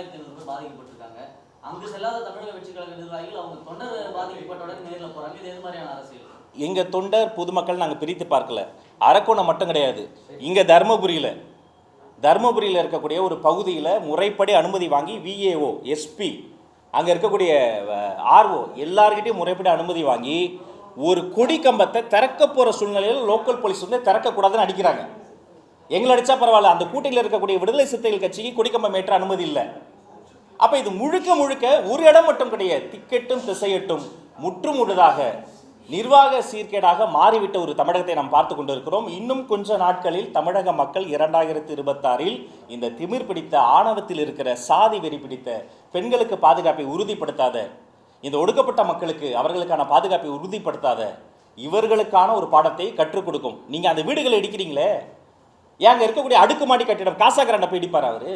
மூணாயிரத்தி ஐநூறு பேர் பாதிக்கப்பட்டிருக்காங்க. அங்கு செல்லாத தமிழக வெற்றி கழக நிர்வாகிகள் அவங்க தொண்டர் பாதிக்கப்பட்டவுடன் நேரில் போறாங்க. இது எது மாதிரியான அரசியல்? எங்க தொண்டர் பொதுமக்கள் நாங்கள் பிரித்து பார்க்கல. அரக்கோணம் மட்டும் கிடையாது. இங்க தருமபுரியில் தருமபுரியில் இருக்கக்கூடிய ஒரு பகுதியில் முறைப்படி அனுமதி வாங்கி விஏஓ எஸ்பி அங்கே இருக்கக்கூடிய ஆர்ஓ எல்லார்கிட்டையும் முறைப்படி அனுமதி வாங்கி ஒரு கொடி கம்பத்தை திறக்க போகிற சூழ்நிலையில் லோக்கல் போலீஸ் வந்து திறக்கக்கூடாதுன்னு அடிக்கிறாங்க. எங்களை அடித்தா பரவாயில்ல. அந்த கூட்டத்தில் இருக்கக்கூடிய விடுதலை சிறுத்தைகள் கட்சிக்கு கொடிக்கம்பம் ஏற்ற அனுமதி இல்லை. அப்ப இது முழுக்க முழுக்க ஒரு இடம் மட்டும் கிடையாது. திக்கெட்டும் திசையட்டும் முற்றுமுழுதாக நிர்வாக சீர்கேடாக மாறிவிட்ட ஒரு தமிழகத்தை நாம் பார்த்து கொண்டிருக்கிறோம். இன்னும் கொஞ்ச நாட்களில் தமிழக மக்கள் இரண்டாயிரத்தி இருபத்தாறில் இந்த திமிர் பிடித்த ஆணவத்தில் இருக்கிற சாதி வெறி பிடித்த பெண்களுக்கு பாதுகாப்பை உறுதிப்படுத்தாத இந்த ஒடுக்கப்பட்ட மக்களுக்கு அவர்களுக்கான பாதுகாப்பை உறுதிப்படுத்தாத இவர்களுக்கான ஒரு பாடத்தை கற்றுக் கொடுக்கும். நீங்க அந்த வீடுகளை இடிக்கிறீங்களே? ஏன் அங்கே இருக்கக்கூடிய அடுக்குமாடி கட்டிடம் காசாகரண்ட போய் இடிப்பார் அவரு?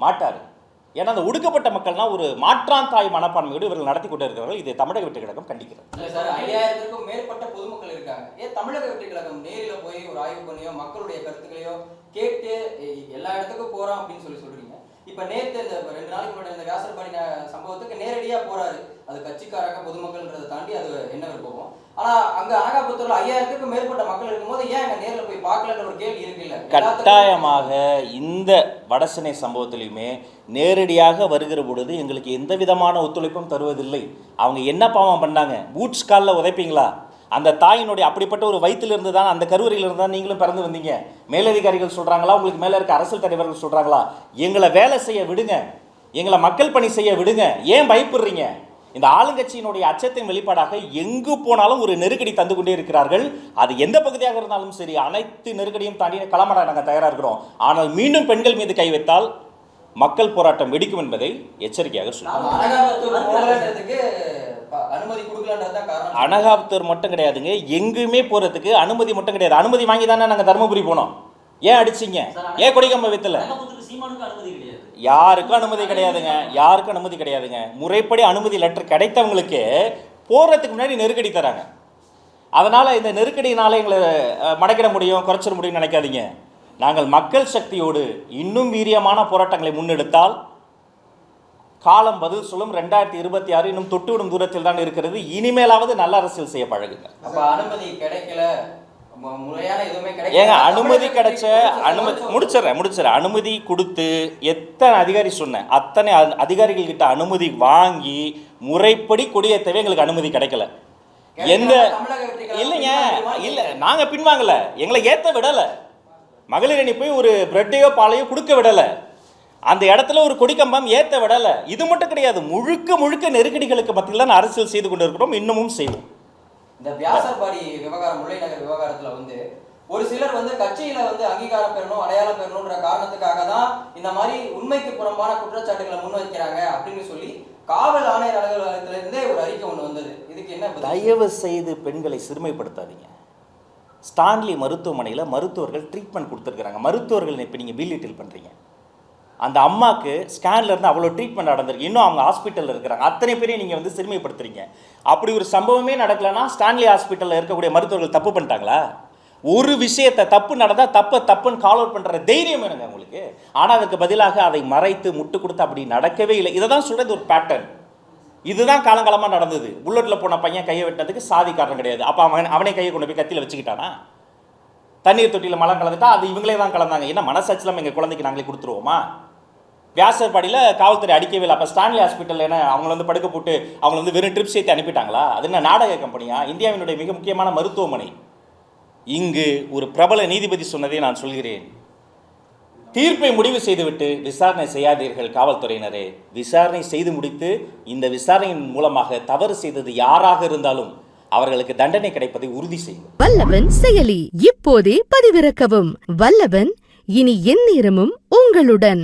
மாட்டார். ஏன்னா அந்த ஒடுக்கப்பட்ட மக்கள்னா ஒரு மாற்றான் தாய் மனப்பான்மையோடு இவர்கள் நடத்தி கொண்டு இருக்கிறார்கள் இது தமிழக வெற்றி கழகம் கண்டிக்கிறது. இல்ல சார் மேற்பட்ட பொதுமக்கள் இருக்காங்க. ஏன் தமிழக வெற்றி கழகம் நேரில போய் ஒரு ஆய்வு பண்ணியோ மக்களுடைய கருத்துக்களையோ கேட்டு எல்லா இடத்துக்கும் போறோம் அப்படின்னு சொல்லி சொல்றீங்க? இப்ப நேத்து இந்த ரெண்டு நாளைக்கு முன்னாடி இந்த வியாசர்பாடி ந- சம்பவத்துக்கு நேரடியா போறாரு. அது கட்சிக்காரங்க பொதுமக்கள்ன்றதை தாண்டி அது என்ன விருப்பம். ஆனா அங்க அனகாபுத்தூர்ல ஐயாயிரத்துக்கும் மேற்பட்ட மக்கள் இருக்கும்போது ஏன் அங்க நேர்ல போய் பார்க்கலன்ற ஒரு கேள்வி இருக்கு இல்ல கட்டாயமாக இந்த வடசனை சம்பவத்திலையுமே நேரடியாக வருகிற பொழுது எங்களுக்கு எந்த விதமான ஒத்துழைப்பும் தருவதில்லை. அவங்க என்ன பாவம் பண்ணாங்க? பூட்ஸ் காலில் உதைப்பீங்களா? அந்த தாயினுடைய அப்படிப்பட்ட ஒரு வயிற்றிலிருந்து தான் அந்த கருவறையிலிருந்து தான் நீங்களும் பிறந்து வந்தீங்க. மேலதிகாரிகள் சொல்கிறாங்களா உங்களுக்கு மேலே இருக்க அரசியல் தலைவர்கள் சொல்கிறாங்களா எங்களை வேலை செய்ய விடுங்க. எங்களை மக்கள் பணி செய்ய விடுங்க. ஏன் பயப்படுறீங்க? இந்த ஆளுங்கட்சியினுடைய அச்சத்தின் வெளிப்பாடாக எங்கு போனாலும் ஒரு நெருக்கடி தந்து கொண்டே இருக்கிறார்கள். அது எந்த பகுதியாக இருந்தாலும் சரி அனைத்து நெருக்கடியும் தாண்டி களமாட நாங்கள் தயாராக இருக்கிறோம். ஆனால் மீண்டும் பெண்கள் மீது கை வைத்தால் மக்கள் போராட்டம் வெடிக்கும் என்பதை எச்சரிக்கையாக சொல்லுவோம் அனுமதி கொடுக்கலன்றது தான் காரணம் அனகாபுத்தூர் மட்டும் கிடையாதுங்க. எங்குமே போகிறதுக்கு அனுமதி மட்டும் கிடையாது. அனுமதி வாங்கி தானே நாங்கள் தருமபுரி போனோம். ஏன் அடிச்சீங்க? ஏன் கொடிக்கம்ப வைத்தல? யாருக்கும் அனுமதி கிடையாதுங்க. யாருக்கும் அனுமதி கிடையாதுங்க. முறைப்படி அனுமதி லெட்டர் கிடைத்தவங்களுக்கு போகிறதுக்கு முன்னாடி நெருக்கடி தராங்க. அதனால் இந்த நெருக்கடினால எங்களை மடக்கிட முடியும் குறைச்சிட முடியும்னு நினைக்காதீங்க. நாங்கள் மக்கள் சக்தியோடு இன்னும் வீரியமான போராட்டங்களை முன்னெடுத்தால் காலம் பதில் சொல்லும் ரெண்டாயிரத்தி இருபத்தி ஆறு இன்னும் தொட்டுவிடும் தூரத்தில் தான் இருக்கிறது. இனிமேலாவது நல்ல அரசியல் செய்ய பழகுங்க. அப்ப அனுமதி கிடைக்கல. ஏங்க அனுமதி கிடைச்ச அனுமதி முடிச்சிடுறேன் முடிச்சிடுறேன். அனுமதி கொடுத்து எத்தனை அதிகாரி சொன்னேன். அத்தனை அதிகாரிகள் கிட்ட அனுமதி வாங்கி முறைப்படி கொடியேற்றவே எங்களுக்கு அனுமதி கிடைக்கல. எந்த இல்லைங்க? இல்ல நாங்க பின்வாங்கல. எங்களை ஏத்த விடல. மகளிர் அணி போய் ஒரு பிரெட்டையோ பாலையோ கொடுக்க விடல. அந்த இடத்துல ஒரு கொடிக்கம்பம் ஏத்த விடல. இது மட்டும் கிடையாது. முழுக்க முழுக்க நெருக்கடிகளுக்கு மத்தியில் தான் அரசியல் செய்து கொண்டிருக்கிறோம். இன்னமும் செய்வோம். இந்த வியாசர்பாடி விவகாரம் முல்லை நகர் விவகாரத்துல வந்து ஒரு சிலர் வந்து கட்சியில வந்து அங்கீகாரம் பெறணும் அடையாளம் பெறணும்ன்ற காரணத்துக்காக தான் இந்த மாதிரி உண்மைக்கு புறம்பான குற்றச்சாட்டுகளை முன்வைக்கிறாங்க அப்படின்னு சொல்லி காவல் ஆணையர் அலுவலகத்துல இருந்தே ஒரு அறிக்கை ஒண்ணு வந்தது. இதுக்கு என்ன? தயவு செய்து பெண்களை சிறுமைப்படுத்தாதீங்க. ஸ்டான்லி மருத்துவமனையில் மருத்துவர்கள் ட்ரீட்மெண்ட் கொடுத்துருக்குறாங்க. மருத்துவர்கள் இப்போ நீங்கள் பில்லிட்டில் பண்ணுறீங்க அந்த அம்மாவுக்கு ஸ்கேன்லேருந்து அவ்வளோ ட்ரீட்மெண்ட் நடந்திருக்கு. இன்னும் அவங்க ஹாஸ்பிட்டலில் இருக்கிறாங்க. அத்தனை பேரையும் நீங்கள் வந்து சிறுமைப்படுத்துறீங்க. அப்படி ஒரு சம்பவமே நடக்கலைன்னா ஸ்டான்லி ஹாஸ்பிட்டலில் இருக்கக்கூடிய மருத்துவர்கள் தப்பு பண்ணிட்டாங்களா? ஒரு விஷயத்தை தப்பு நடந்தால் தப்பை தப்புன்னு கால் அவுட் பண்ணுற தைரியம் வேணுங்க உங்களுக்கு. ஆனால் அதுக்கு பதிலாக அதை மறைத்து முட்டு கொடுத்து அப்படி நடக்கவே இல்லை. இதை தான் சொல்கிறது ஒரு பேட்டர்ன் இதுதான் காலங்காலமாக நடந்தது. புல்லட்டில் போன பையன் கையை வெட்டினதுக்கு சாதி காரணம் கிடையாது. அப்போ அவன் அவனே கையை கொண்டு போய் கத்தியில் வச்சுக்கிட்டானா? தண்ணீர் தொட்டியில் மலம் கலந்துட்டா அது இவங்களே தான் கலந்தாங்க. என்ன மனசாட்சியில் எங்கள் குழந்தைக்கு நாங்களே கொடுத்துருவோமா? வியாசர்பாடியில் காவல்துறை அடிக்கவே இல்லை. அப்போ ஸ்டான்லி ஹாஸ்பிட்டல் என்ன அவங்கள வந்து படுக்க போட்டு அவங்கள வந்து வெறும் ட்ரிப்ஸ் ஏற்றி அனுப்பிட்டாங்களா? அது என்ன நாடக கம்பெனியா இந்தியாவினுடைய மிக முக்கியமான மருத்துவமனை. இங்கு ஒரு பிரபல நீதிபதி சொன்னதை நான் சொல்கிறேன். தீர்ப்பை முடிவு செய்துவிட்டு விசாரணை செய்யாதீர்கள் காவல்துறையினரே. விசாரணை செய்து முடித்து இந்த விசாரணையின் மூலமாக தவறு செய்தது யாராக இருந்தாலும் அவர்களுக்கு தண்டனை கிடைப்பதை உறுதி செய்யும் வல்லவன் செயலி இப்போதே பதிவிறக்கவும். வல்லவன் இனி எந்நேரமும் உங்களுடன்.